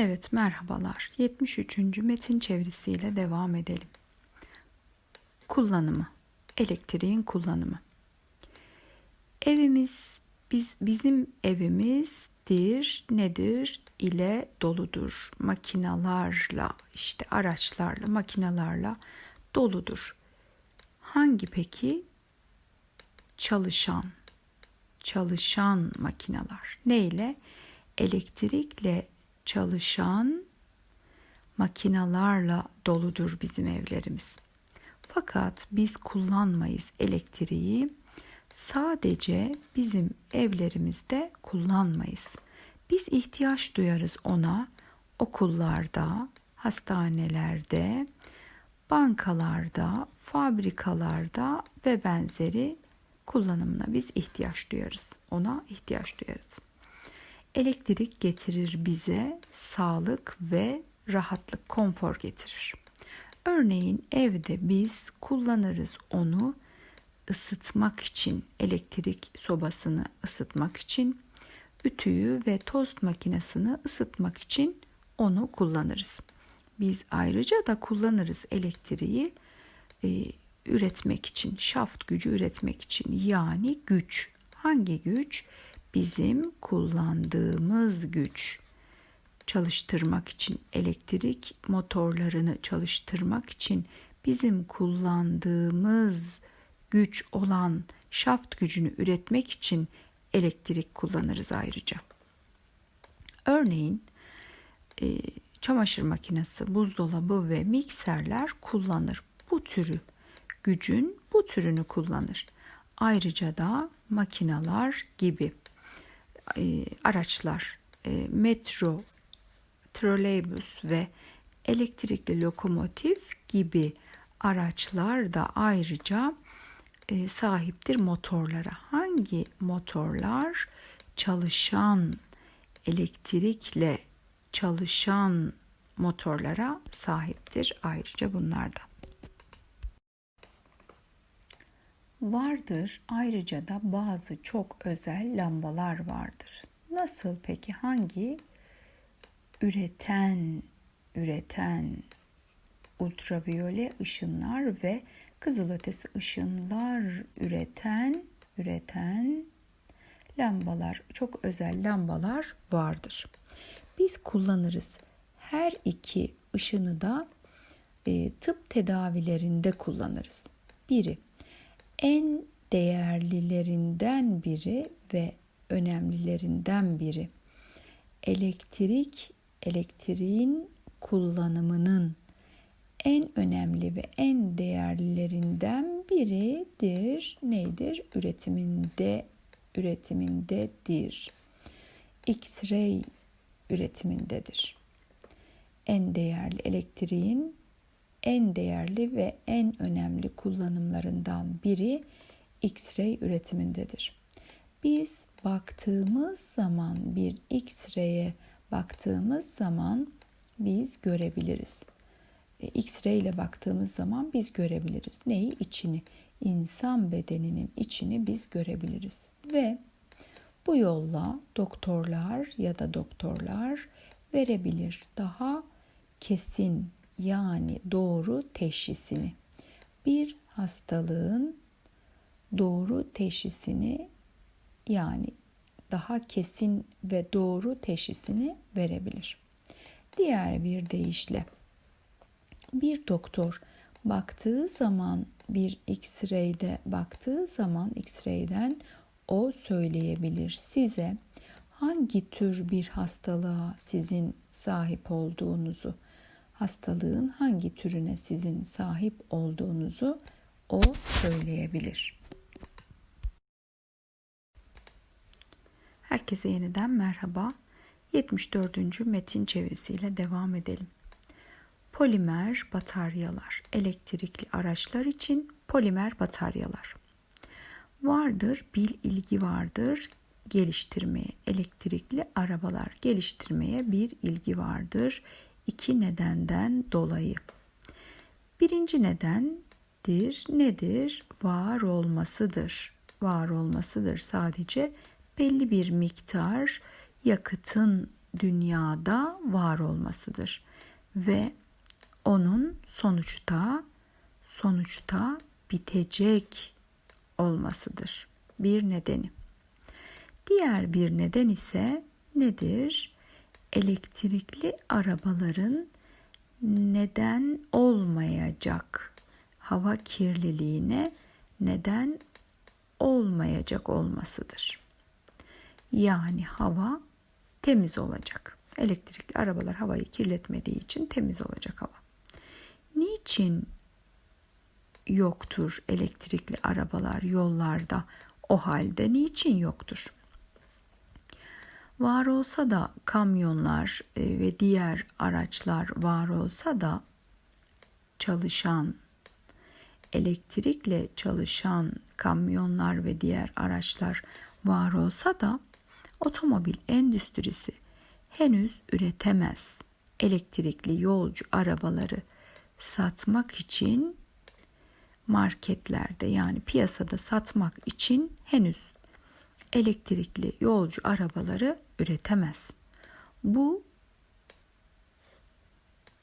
Evet, merhabalar. 73. metin çevirisiyle devam edelim. Kullanımı. Elektriğin kullanımı. Evimiz biz bizim evimizdir, nedir ile doludur. Makinalarla, işte araçlarla, makinalarla doludur. Hangi peki? Çalışan. Çalışan makinalar. Neyle? Elektrikle çalışan makinalarla doludur bizim evlerimiz. Fakat biz kullanmayız elektriği. Sadece bizim evlerimizde kullanmayız. Biz ihtiyaç duyarız ona okullarda, hastanelerde, bankalarda, fabrikalarda ve benzeri kullanımına biz ihtiyaç duyarız. Ona ihtiyaç duyarız. Elektrik getirir bize sağlık ve rahatlık, konfor getirir. Örneğin evde biz kullanırız onu ısıtmak için, elektrik sobasını ısıtmak için, ütüyü ve tost makinesini ısıtmak için onu kullanırız. Biz ayrıca da kullanırız elektriği e, üretmek için, şaft gücü üretmek için yani güç. Hangi güç? Bizim kullandığımız güç. Çalıştırmak için elektrik motorlarını çalıştırmak için bizim kullandığımız güç olan şaft gücünü üretmek için elektrik kullanırız ayrıca. Örneğin e, çamaşır makinesi, buzdolabı ve mikserler kullanır. Bu türü gücün bu türünü kullanır. Ayrıca da makinalar gibi e, araçlar, e, metro, troleybüs ve elektrikli lokomotif gibi araçlar da ayrıca e, sahiptir motorlara. Hangi motorlar çalışan elektrikle çalışan motorlara sahiptir ayrıca bunlarda. Vardır ayrıca da bazı çok özel lambalar vardır. Nasıl peki hangi üreten üreten ultraviyole ışınlar ve kızılötesi ışınlar üreten üreten lambalar çok özel lambalar vardır. Biz kullanırız. Her iki ışını da e, tıp tedavilerinde kullanırız. Biri en değerlilerinden biri ve önemlilerinden biri. Elektrik, elektriğin kullanımının en önemli ve en değerlilerinden biridir. Neydir? Üretiminde üretimindedir. X-ray üretimindedir. En değerli elektriğin en değerli ve en önemli kullanımlarından biri X-ray üretimindedir. Biz baktığımız zaman bir X-ray'e baktığımız zaman biz görebiliriz. E, X-ray ile baktığımız zaman biz görebiliriz. Neyi? İçini. İnsan bedeninin içini biz görebiliriz. Ve bu yolla doktorlar ya da doktorlar verebilir daha kesin yani doğru teşhisini. Bir hastalığın doğru teşhisini yani daha kesin ve doğru teşhisini verebilir. Diğer bir deyişle bir doktor baktığı zaman bir X-ray'de baktığı zaman X-ray'den o söyleyebilir size hangi tür bir hastalığa sizin sahip olduğunuzu hastalığın hangi türüne sizin sahip olduğunuzu o söyleyebilir. Herkese yeniden merhaba. 74. metin çevirisiyle devam edelim. Polimer bataryalar, elektrikli araçlar için polimer bataryalar. Vardır, bil ilgi vardır, geliştirmeye, elektrikli arabalar geliştirmeye bir ilgi vardır iki nedenden dolayı. Birinci nedendir nedir? Var olmasıdır. Var olmasıdır sadece belli bir miktar yakıtın dünyada var olmasıdır ve onun sonuçta sonuçta bitecek olmasıdır bir nedeni. Diğer bir neden ise nedir? Elektrikli arabaların neden olmayacak hava kirliliğine neden olmayacak olmasıdır. Yani hava temiz olacak. Elektrikli arabalar havayı kirletmediği için temiz olacak hava. Niçin yoktur elektrikli arabalar yollarda? O halde niçin yoktur? Var olsa da kamyonlar e, ve diğer araçlar var olsa da çalışan elektrikle çalışan kamyonlar ve diğer araçlar var olsa da otomobil endüstrisi henüz üretemez. Elektrikli yolcu arabaları satmak için marketlerde yani piyasada satmak için henüz elektrikli yolcu arabaları üretemez. Bu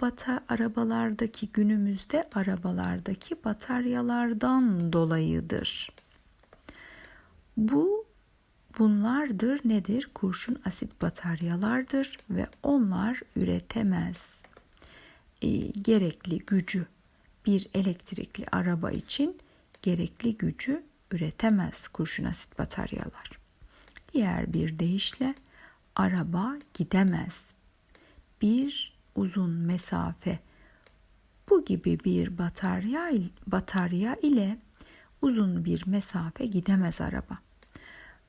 bata arabalardaki günümüzde arabalardaki bataryalardan dolayıdır. Bu bunlardır nedir? Kurşun asit bataryalardır ve onlar üretemez. E, gerekli gücü bir elektrikli araba için gerekli gücü üretemez kurşun asit bataryalar. Diğer bir deyişle araba gidemez. Bir uzun mesafe bu gibi bir batarya batarya ile uzun bir mesafe gidemez araba.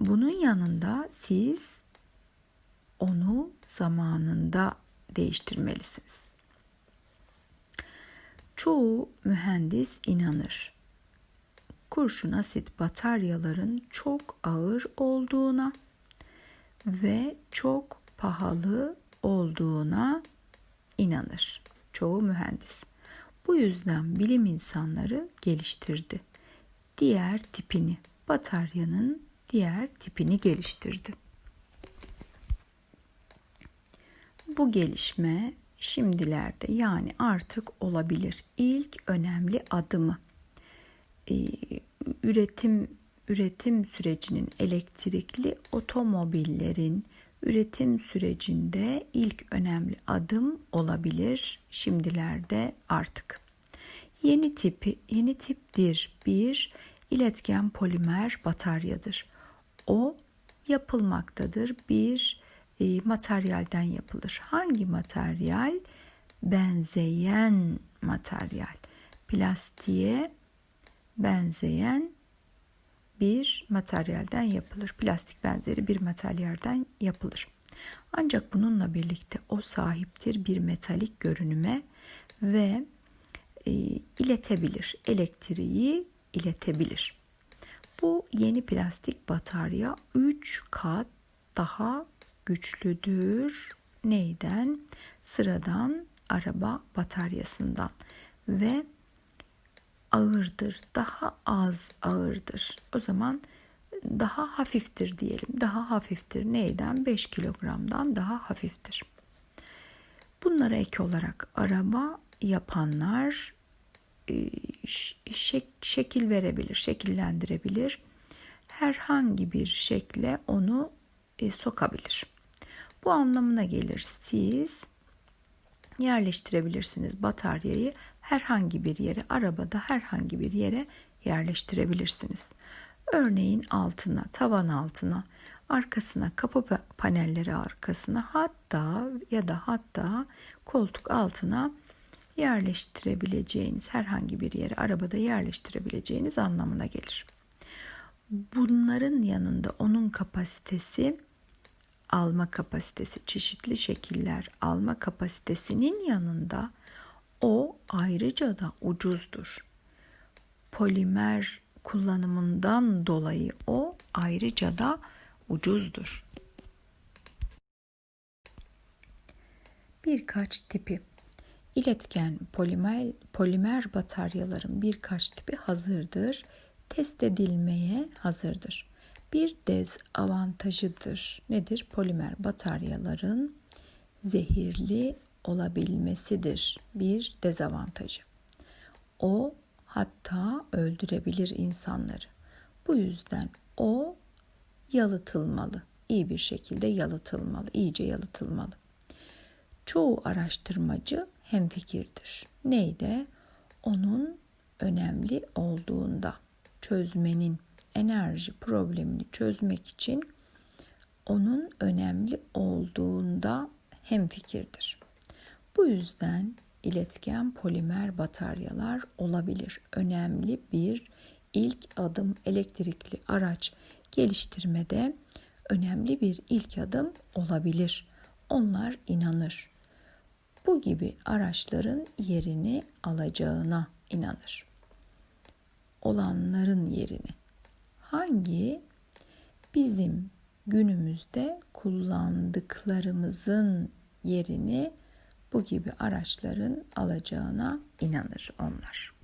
Bunun yanında siz onu zamanında değiştirmelisiniz. Çoğu mühendis inanır. Kurşun asit bataryaların çok ağır olduğuna ve çok pahalı olduğuna inanır çoğu mühendis. Bu yüzden bilim insanları geliştirdi. Diğer tipini, bataryanın diğer tipini geliştirdi. Bu gelişme şimdilerde yani artık olabilir. İlk önemli adımı e, üretim üretim sürecinin elektrikli otomobillerin üretim sürecinde ilk önemli adım olabilir şimdilerde artık. Yeni tipi yeni tipdir bir iletken polimer bataryadır. O yapılmaktadır bir e, materyalden yapılır. Hangi materyal? Benzeyen materyal. Plastiğe benzeyen bir materyalden yapılır. Plastik benzeri bir materyalden yapılır. Ancak bununla birlikte o sahiptir bir metalik görünüme ve e, iletebilir. Elektriği iletebilir. Bu yeni plastik batarya 3 kat daha güçlüdür. Neyden? Sıradan araba bataryasından ve ağırdır, daha az ağırdır. O zaman daha hafiftir diyelim. Daha hafiftir neyden? 5 kilogramdan daha hafiftir. Bunlara ek olarak araba yapanlar e, şekil verebilir, şekillendirebilir. Herhangi bir şekle onu e, sokabilir. Bu anlamına gelir. Siz yerleştirebilirsiniz bataryayı herhangi bir yere, arabada herhangi bir yere yerleştirebilirsiniz. Örneğin altına, tavan altına, arkasına, kapı panelleri arkasına hatta ya da hatta koltuk altına yerleştirebileceğiniz herhangi bir yere arabada yerleştirebileceğiniz anlamına gelir. Bunların yanında onun kapasitesi alma kapasitesi, çeşitli şekiller alma kapasitesinin yanında o ayrıca da ucuzdur. Polimer kullanımından dolayı o ayrıca da ucuzdur. Birkaç tipi İletken polimer, polimer bataryaların birkaç tipi hazırdır. Test edilmeye hazırdır. Bir dezavantajıdır. Nedir? Polimer bataryaların zehirli olabilmesidir bir dezavantajı. O hatta öldürebilir insanları. Bu yüzden o yalıtılmalı. iyi bir şekilde yalıtılmalı, iyice yalıtılmalı. Çoğu araştırmacı hemfikirdir. Neyde? Onun önemli olduğunda çözmenin enerji problemini çözmek için onun önemli olduğunda hemfikirdir. Bu yüzden iletken polimer bataryalar olabilir. Önemli bir ilk adım elektrikli araç geliştirmede önemli bir ilk adım olabilir. Onlar inanır. Bu gibi araçların yerini alacağına inanır. Olanların yerini. Hangi bizim günümüzde kullandıklarımızın yerini bu gibi araçların alacağına inanır onlar.